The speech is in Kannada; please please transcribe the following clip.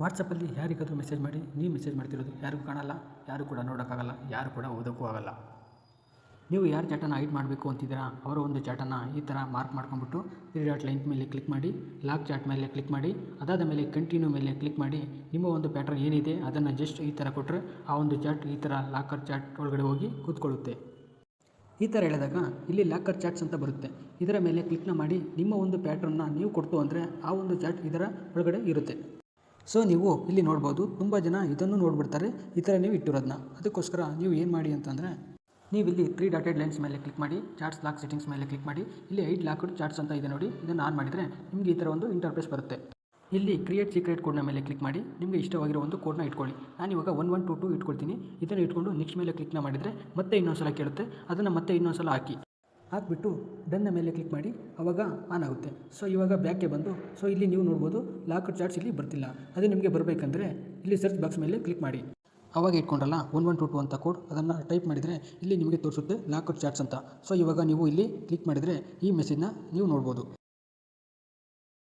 ವಾಟ್ಸಪ್ಪಲ್ಲಿ ಯಾರಿಗಾದರೂ ಮೆಸೇಜ್ ಮಾಡಿ, ನೀವು ಮೆಸೇಜ್ ಮಾಡ್ತಿರೋದು ಯಾರಿಗೂ ಕಾಣಲ್ಲ, ಯಾರು ಕೂಡ ನೋಡೋಕ್ಕಾಗಲ್ಲ, ಯಾರು ಕೂಡ ಓದೋಕ್ಕೂ ಆಗಲ್ಲ. ನೀವು ಯಾರು ಚಾಟನ್ನು ಹೈಡ್ ಮಾಡಬೇಕು ಅಂತಿದ್ದೀರಾ? ಅವರ ಒಂದು ಚಾಟನ್ನು ಈ ಥರ ಮಾರ್ಕ್ ಮಾಡ್ಕೊಂಬಿಟ್ಟು ತ್ರೀ ಡಾಟ್ ಲೈನ್ ಮೇಲೆ ಕ್ಲಿಕ್ ಮಾಡಿ ಲಾಕ್ ಚಾಟ್ ಮೇಲೆ ಕ್ಲಿಕ್ ಮಾಡಿ, ಅದಾದ ಮೇಲೆ ಕಂಟಿನ್ಯೂ ಮೇಲೆ ಕ್ಲಿಕ್ ಮಾಡಿ, ನಿಮ್ಮ ಒಂದು ಪ್ಯಾಟರ್ನ್ ಏನಿದೆ ಅದನ್ನು ಜಸ್ಟ್ ಈ ಥರ ಕೊಟ್ಟರೆ ಆ ಒಂದು ಚಾಟ್ ಈ ಥರ ಲಾಕರ್ ಚಾಟ್ ಒಳಗಡೆ ಹೋಗಿ ಕೂತ್ಕೊಳ್ಳುತ್ತೆ. ಈ ಥರ ಹೇಳಿದಾಗ ಇಲ್ಲಿ ಲಾಕರ್ ಚಾಟ್ಸ್ ಅಂತ ಬರುತ್ತೆ. ಇದರ ಮೇಲೆ ಕ್ಲಿಕ್ನ ಮಾಡಿ ನಿಮ್ಮ ಒಂದು ಪ್ಯಾಟ್ರನ್ನ ನೀವು ಕೊಡ್ತು ಅಂದರೆ ಆ ಒಂದು ಚಾಟ್ ಇದರ ಒಳಗಡೆ ಇರುತ್ತೆ. ಸೊ ನೀವು ಇಲ್ಲಿ ನೋಡ್ಬೋದು, ತುಂಬ ಜನ ಇದನ್ನು ನೋಡ್ಬಿಡ್ತಾರೆ. ಈ ಥರ ನೀವು ಇಟ್ಟಿರೋದನ್ನ ಅದಕ್ಕೋಸ್ಕರ ನೀವು ಏನು ಮಾಡಿ ಅಂತಂದರೆ, ನೀವು ಇಲ್ಲಿ ತ್ರೀ ಡಾಟೆಡ್ ಲೈನ್ಸ್ ಮೇಲೆ ಕ್ಲಿಕ್ ಮಾಡಿ ಚಾರ್ಟ್ಸ್ ಲಾಕ್ ಸೆಟ್ಟಿಂಗ್ಸ್ ಮೇಲೆ ಕ್ಲಿಕ್ ಮಾಡಿ, ಇಲ್ಲಿ ಐಟ್ ಲಾಕ್ಡ್ ಚಾರ್ಟ್ಸ್ ಅಂತ ಇದೆ ನೋಡಿ. ಇದನ್ನು ಆನ್ ಮಾಡಿದರೆ ನಿಮಗೆ ಈ ಥರ ಒಂದು ಇಂಟರ್ಫೇಸ್ ಬರುತ್ತೆ. ಇಲ್ಲಿ ಕ್ರಿಯೇಟ್ ಸೀಕ್ರೆಟ್ ಕೋಡ್ನ ಮೇಲೆ ಕ್ಲಿಕ್ ಮಾಡಿ, ನಿಮಗೆ ಇಷ್ಟವಾಗಿರೋ ಒಂದು ಕೋಡ್ನ ಇಟ್ಕೊಳ್ಳಿ. ನಾನು ಇವಾಗ ಒನ್ ಒನ್ ಟು ಟು ಇಟ್ಕೊಳ್ತೀನಿ. ಇದನ್ನು ಇಟ್ಕೊಂಡು ನೆಕ್ಸ್ಟ್ ಮೇಲೆ ಕ್ಲಿಕ್ನ ಮಾಡಿದರೆ ಮತ್ತೆ ಇನ್ನೊಂದು ಸಲ ಕೇಳುತ್ತೆ. ಅದನ್ನು ಮತ್ತೆ ಇನ್ನೊಂದು ಸಲ ಹಾಕಿ. ಹಾಕ್ಬಿಟ್ಟು ಡನ್ನ ಮೇಲೆ ಕ್ಲಿಕ್ ಮಾಡಿ ಆವಾಗ ಆನ್ ಆಗುತ್ತೆ. ಸೊ, ಇವಾಗ ಬ್ಯಾಕ್ಗೆ ಬಂದು, ಸೊ, ಇಲ್ಲಿ ನೀವು ನೋಡ್ಬೋದು, ಲಾಕ್ ಚಾರ್ಟ್ಸ್ ಇಲ್ಲಿ ಬರ್ತಿಲ್ಲ. ಅದು ನಿಮಗೆ ಬರಬೇಕಂದ್ರೆ, ಇಲ್ಲಿ ಸರ್ಚ್ ಬಾಕ್ಸ್ ಮೇಲೆ ಕ್ಲಿಕ್ ಮಾಡಿ. ಅವಾಗ ಇಟ್ಕೊಂಡ್ರಲ್ಲ, ಒನ್ ಒನ್ ಟು ಟು ಅಂತ ಕೋಡ್, ಅದನ್ನು ಟೈಪ್ ಮಾಡಿದರೆ ಇಲ್ಲಿ ನಿಮಗೆ ತೋರಿಸುತ್ತೆ ಲಾಕರ್ ಚಾರ್ಟ್ಸ್ ಅಂತ. ಸೊ, ಇವಾಗ ನೀವು ಇಲ್ಲಿ ಕ್ಲಿಕ್ ಮಾಡಿದರೆ ಈ ಮೆಸೇಜ್ನ ನೀವು ನೋಡ್ಬೋದು.